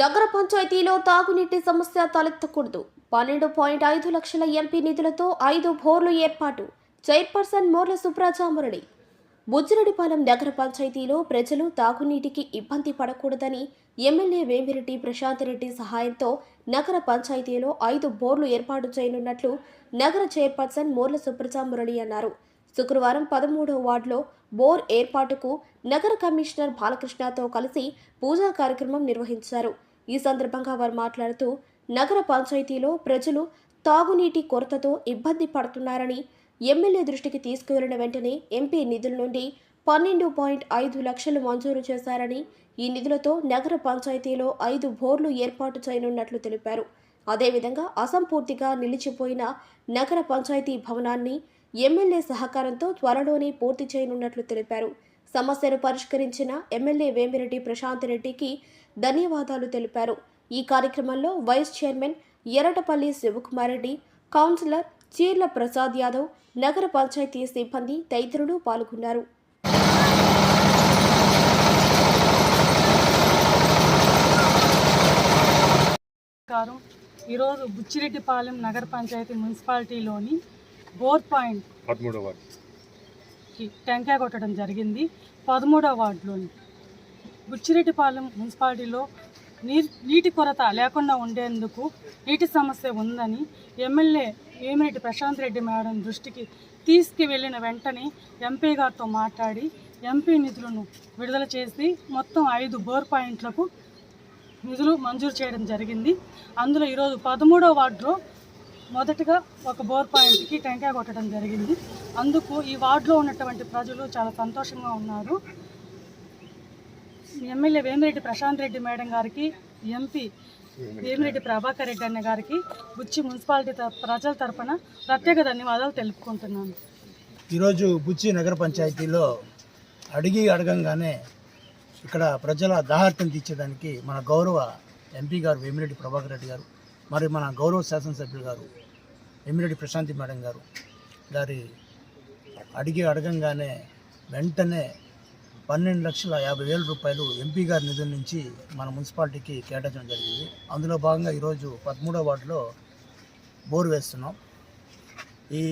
నగర పంచాయతీలో తాగునీటి సమస్య తలెత్తకూడదు. పన్నెండు పాయింట్ ఐదు లక్షల ఎంపీ నిధులతో ఐదు బోర్లు ఏర్పాటు. చైర్పర్సన్ మోర్ల సుప్రజామురళి బుజ్జిరెడ్డిపాలెం నగర పంచాయతీలో ప్రజలు తాగునీటికి ఇబ్బంది పడకూడదని ఎమ్మెల్యే వేమిరెడ్డి ప్రశాంత్ రెడ్డి సహాయంతో నగర పంచాయతీలో ఐదు బోర్లు ఏర్పాటు చేయనున్నట్లు నగర చైర్పర్సన్ మోర్ల సుప్రజామురళి అన్నారు. శుక్రవారం పదమూడవ వార్డులో బోర్ ఏర్పాటుకు నగర కమిషనర్ బాలకృష్ణతో కలిసి పూజా కార్యక్రమం నిర్వహించారు. ఈ సందర్భంగా వారు మాట్లాడుతూ నగర పంచాయతీలో ప్రజలు తాగునీటి కొరతతో ఇబ్బంది పడుతున్నారని ఎమ్మెల్యే దృష్టికి తీసుకువెళ్ళిన వెంటనే ఎంపీ నిధుల నుండి పన్నెండు పాయింట్ ఐదు లక్షలు మంజూరు చేశారని ఈ నిధులతో నగర పంచాయతీలో ఐదు బోర్లు ఏర్పాటు చేయనున్నట్లు తెలిపారు. అదేవిధంగా అసంపూర్తిగా నిలిచిపోయిన నగర పంచాయతీ భవనాన్ని ఎమ్మెల్యే సహకారంతో త్వరలోనే పూర్తి చేయనున్నట్లు తెలిపారు. సమస్యను పరిష్కరించిన ఎమ్మెల్యే వేమిరెడ్డి ప్రశాంత్ రెడ్డికి ధన్యవాదాలు తెలిపారు. ఈ కార్యక్రమంలో vice chairman Errattapalli Shivakumar Reddy councillor Cheerla Prasad Yadav నగర పంచాయతీ సిబ్బంది తదితరులు పాల్గొన్నారు. నమస్కారం ఈరోజు బుచ్చిరెడ్డిపాలెం నగర పంచాయతీ మున్సిపాలిటీలోని బోర్ పాయింట్ పదమూడవ కి టెంకాయ కొట్టడం జరిగింది. పదమూడవ వార్డులోని బుచ్చిరెడ్డిపాలెం మున్సిపాలిటీలో నీ నీటి కొరత లేకుండా ఉండేందుకు నీటి సమస్య ఉందని ఎమ్మెల్యే వేమిరెడ్డి ప్రశాంత్ రెడ్డి మేడం దృష్టికి తీసుకువెళ్ళిన వెంటనే ఎంపీ గారితో మాట్లాడి ఎంపీ నిధులను విడుదల చేసి మొత్తం ఐదు బోర్ పాయింట్లకు నిధులు మంజూరు చేయడం జరిగింది. అందులో ఈరోజు పదమూడవ వార్డులో మొదటగా ఒక బోర్ పాయింట్కి టెంకాయ కొట్టడం జరిగింది. అందుకు ఈ వార్డులో ఉన్నటువంటి ప్రజలు చాలా సంతోషంగా ఉన్నారు. ఎమ్మెల్యే వేమిరెడ్డి ప్రశాంత్ రెడ్డి మేడం గారికి ఎంపీ వేమిరెడ్డి ప్రభాకర్ రెడ్డి అన్న గారికి బుచ్చి మున్సిపాలిటీ ప్రజల తరపున ప్రత్యేక ధన్యవాదాలు తెలుపుకుంటున్నాను. ఈరోజు బుచ్చి నగర పంచాయతీలో అడిగి అడగంగానే ఇక్కడ ప్రజల దాహార్తం తీర్చేదానికి మన గౌరవ ఎంపీ గారు వేమిరెడ్డి ప్రభాకర్ రెడ్డి గారు మరి మన గౌరవ శాసనసభ్యులు గారు వేమిరెడ్డి ప్రశాంతి మేడం గారు గారి అడిగి అడగంగానే వెంటనే పన్నెండు లక్షల యాభై వేల రూపాయలు ఎంపీ గారి నిధుల నుంచి మన మున్సిపాలిటీకి కేటాయించడం జరిగింది. అందులో భాగంగా ఈరోజు పదమూడవ వార్డులో బోరు వేస్తున్నాం. ఈ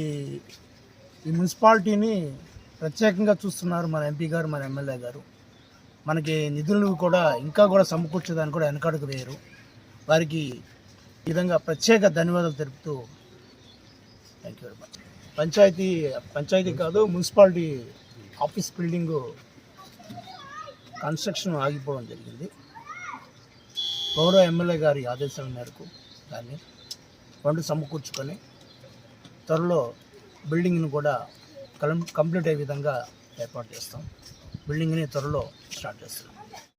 ఈ మున్సిపాలిటీని ప్రత్యేకంగా చూస్తున్నారు మన ఎంపీ గారు మన ఎమ్మెల్యే గారు. మనకి నిధులు కూడా ఇంకా కూడా సమకూర్చేదాన్ని కూడా వెనకడుగు వేయరు. వారికి విధంగా ప్రత్యేక ధన్యవాదాలు తెలుపుతూ thank you very much panchayat panchayat కాదు మున్సిపాలిటీ ఆఫీస్ బిల్డింగు కన్స్ట్రక్షన్ ఆగిపోవడం జరిగింది. గౌరవ ఎమ్మెల్యే గారి ఆదేశాల మేరకు దాన్ని ఫండ్ సమకూర్చుకొని త్వరలో బిల్డింగ్ను కూడా కంప్లీట్ అయ్యే విధంగా ఏర్పాటు చేస్తాం. బిల్డింగ్ని త్వరలో స్టార్ట్ చేస్తాం.